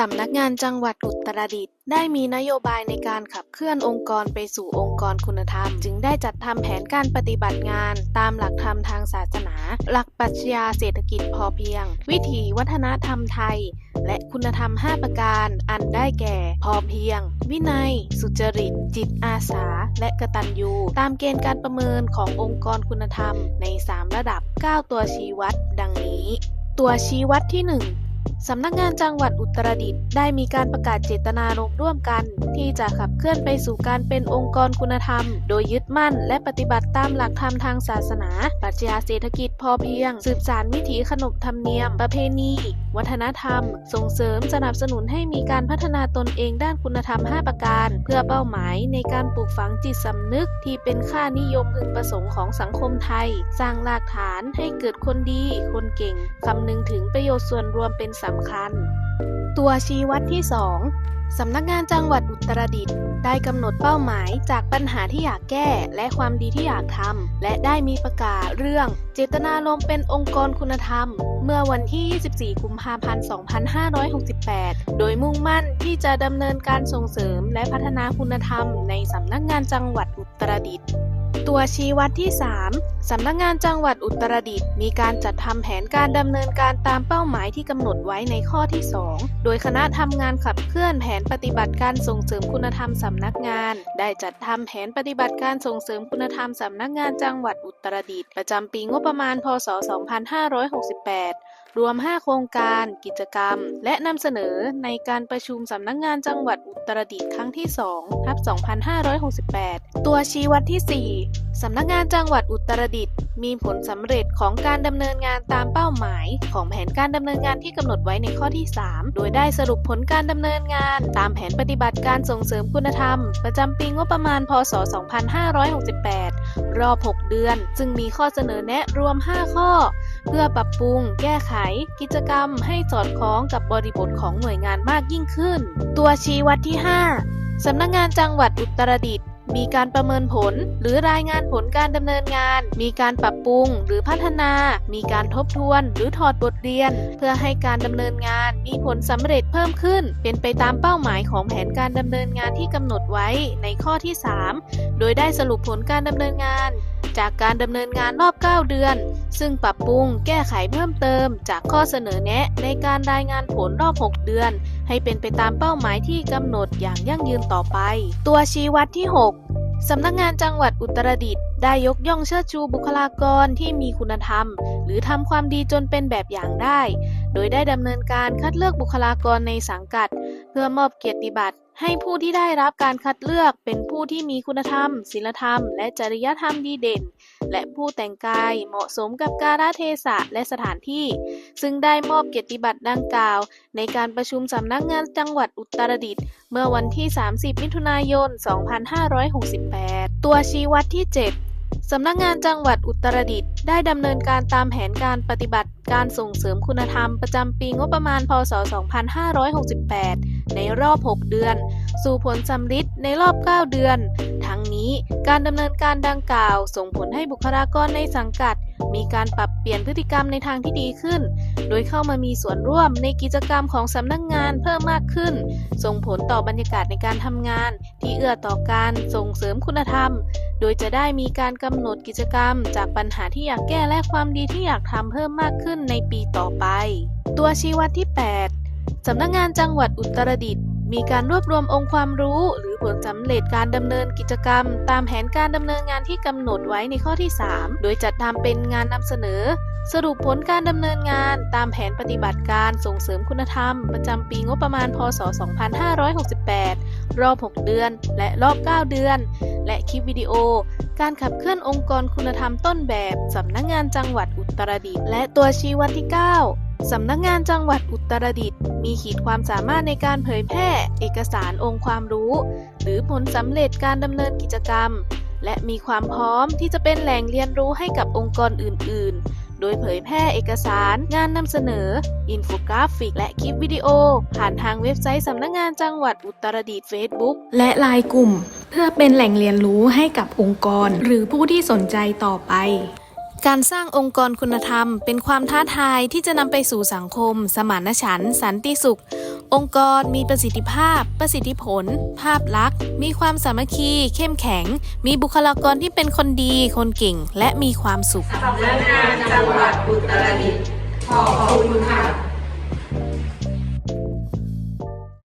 สำนักงานจังหวัดอุตรดิตถ์ได้มีนโยบายในการขับเคลื่อนองค์กรไปสู่องค์กรคุณธรรม จึงได้จัดทำแผนการปฏิบัติงานตามหลักธรรมทางศาสนา หลักปรัชญาเศรษฐกิจพอเพียง วิถีวัฒนธรรมไทย และคุณธรรม 5 ประการ อันได้แก่ พอเพียง วินัย สุจริต จิตอาสา และกตัญญูตามเกณฑ์การประเมินขององค์กรคุณธรรมใน 3 ระดับ 9 ตัวชี้วัด ดังนี้ ตัวชี้วัดที่ 1 สำนักงานจังหวัดอุตรดิตถ์ได้มีการประกาศเจตนารมณ์ร่วมกัน ที่จะขับเคลื่อนไปสู่การเป็นองค์กรคุณธรรม โดยยึดมั่น และปฏิบัติตามหลักธรรมทางศาสนา ปรัชญาเศรษฐกิจพอเพียง สืบสานวิถีขนบธรรมเนียม ประเพณี วัฒนธรรม ส่งเสริมสนับสนุนให้มีการพัฒนาตนเองด้านคุณธรรม 5 ประการ เพื่อเป้าหมายในการปลูกฝังจิตสำนึก ที่เป็นค่านิยมพึงประสงค์ของสังคมไทย สร้างรากฐานให้เกิดคนดี คนเก่งคำนึงถึงประโยชน์ส่วนรวมเป็นสำคัญ ตัวชี้วัดที่ 2 สำนักงานจังหวัดอุตรดิตถ์ได้กำหนดเป้าหมายจากปัญหาที่อยากแก้และความดีที่อยากทำและได้มีประกาศเรื่อง เจตนารมณ์เป็นองค์กรคุณธรรม เมื่อวันที่ 24 กุมภาพันธ์ 2568 โดยมุ่งมั่นที่จะดำเนินการส่งเสริมและพัฒนาคุณธรรมในสำนักงานจังหวัดอุตรดิตถ์ ตัวชี้วัดที่ 3 สำนักงานจังหวัดอุตรดิตถ์มีการจัดทำแผนการดำเนินการตามเป้าหมายที่กำหนดไว้ในข้อที่ 2 โดยคณะทำงานขับเคลื่อนแผนปฏิบัติการส่งเสริมคุณธรรมสำนักงาน ได้จัดทำแผนปฏิบัติการส่งเสริมคุณธรรมสำนักงานจังหวัดอุตรดิตถ์ประจำปีงบประมาณ พศ 2568 รวม 5 โครงการ กิจกรรม และนำเสนอในการประชุมสำนักงานจังหวัดอุตรดิตถ์ครั้งที่2ทับ2568 ตัวชี้วัดที่ 4 สำนักงานจังหวัดอุตรดิตถ์มีผลสำเร็จของการดำเนินงานตามเป้าหมาย ของแผนการดำเนินงานที่กำหนดไว้ในข้อที่ 3 โดยได้สรุปผลการดำเนินงาน ตามแผนปฏิบัติการส่งเสริมคุณธรรม ประจำปีงบประมาณ พศ 2568 รอบ 6 เดือน ซึ่งมีข้อเสนอแนะรวม 5 ข้อ เพื่อปรับปรุง แก้ไข กิจกรรมให้สอดคล้องกับบริบทของหน่วยงานมากยิ่งขึ้น ตัวชี้วัดที่ 5 สำนักงานจังหวัดอุตรดิตถ์มีการประเมินผลหรือรายงานผลการดำเนินงาน มีการปรับปรุงหรือพัฒนา มีการทบทวนหรือถอดบทเรียน เพื่อให้การดำเนินงานมีผลสำเร็จเพิ่มขึ้น เป็นไปตามเป้าหมายของแผนการดำเนินงานที่กำหนดไว้ในข้อที่ 3 โดยได้สรุปผลการดำเนินงาน จากการดำเนินงานรอบ 9 เดือน ซึ่งปรับปรุงแก้ไขเพิ่มเติมจากข้อเสนอแนะในการรายงานผลรอบ 6 เดือน ให้เป็นไปตามเป้าหมายที่กำหนดอย่างยั่งยืนต่อไป ตัวชี้วัดที่ 6 สำนักงานจังหวัดอุตรดิตถ์ได้ยกย่องเชิดชูบุคลากรที่มีคุณธรรม หรือทำความดีจนเป็นแบบอย่างได้ โดยได้ดำเนินการคัดเลือกบุคลากรในสังกัด เพื่อมอบเกียรติบัตร ให้ผู้ที่ได้รับการคัดเลือกเป็นผู้ที่มีคุณธรรม ศีลธรรม และจริยธรรมดีเด่น และผู้แต่งกายเหมาะสมกับกาลเทศะและสถานที่ ซึ่งได้มอบเกียรติบัตรดังกล่าว ในการประชุมสำนักงานจังหวัดอุตรดิตถ์เมื่อวันที่ 30 มิถุนายน 2568 ตัวชี้วัดที่ 7 สำนักงานจังหวัดอุตรดิตถ์ได้ดำเนินการตามแผนการปฏิบัติการส่งเสริมคุณธรรมประจำปีงบประมาณ พศ 2568 ในรอบ 6 เดือน สู่ผลสำฤทธิ์ในรอบ 9 เดือน ทั้งนี้การดำเนินการดังกล่าว ส่งผลให้บุคลากรในสังกัด มีการปรับเปลี่ยนพฤติกรรมในทางที่ดีขึ้น โดยเข้ามามีส่วนร่วมในกิจกรรมของสำนักงานเพิ่มมากขึ้น ส่งผลต่อบรรยากาศในการทำงาน ที่เอื้อต่อการส่งเสริมคุณธรรม โดยจะได้มีการกำหนดกิจกรรม จากปัญหาที่อยากแก้และความดีที่อยากทำเพิ่มมากขึ้นในปีต่อไป ตัวชี้วัดที่ 8 สำนักงานจังหวัดอุตรดิตถ์มีการรวบรวมองค์ความรู้ หรือผลสำเร็จการดำเนินกิจกรรม ตามแผนการดำเนินงานที่กำหนดไว้ในข้อที่ 3 โดยจัดทำเป็นงานนำเสนอ สรุปผลการดำเนินงาน ตามแผนปฏิบัติการส่งเสริมคุณธรรม ประจำปีงบประมาณพศ 2568 รอบ 6 เดือน และรอบ 9 เดือน และคลิปวิดีโอ การขับเคลื่อนองค์กรคุณธรรมต้นแบบสำนักงานจังหวัดอุตรดิตถ์และตัวชี้วัดที่ 9สำนักงานจังหวัดอุตรดิตถ์มีขีดความสามารถในการเผยแพร่เอกสารองค์ความรู้ หรือผลสำเร็จการดำเนินกิจกรรม และมีความพร้อมที่จะเป็นแหล่งเรียนรู้ให้กับองค์กรอื่น ๆ โดยเผยแพร่เอกสาร งานนำเสนอ อินโฟกราฟิก และคลิปวิดีโอ ผ่านทางเว็บไซต์สำนักงานจังหวัดอุตรดิตถ์ Facebook และไลน์กลุ่ม เพื่อเป็นแหล่งเรียนรู้ให้กับองค์กร หรือผู้ที่สนใจต่อไป การสร้างองค์กรคุณธรรม เป็นความท้าทายที่จะนำไปสู่สังคม สมานฉันท์สันติสุข องค์กรมีประสิทธิภาพ ประสิทธิผล ภาพลักษณ์ มีความสามัคคี เข้มแข็ง มีบุคลากรที่เป็นคนดี คนเก่ง และมีความสุขสำนักงานจังหวัดอุตรดิตถ์ขอบคุณค่ะ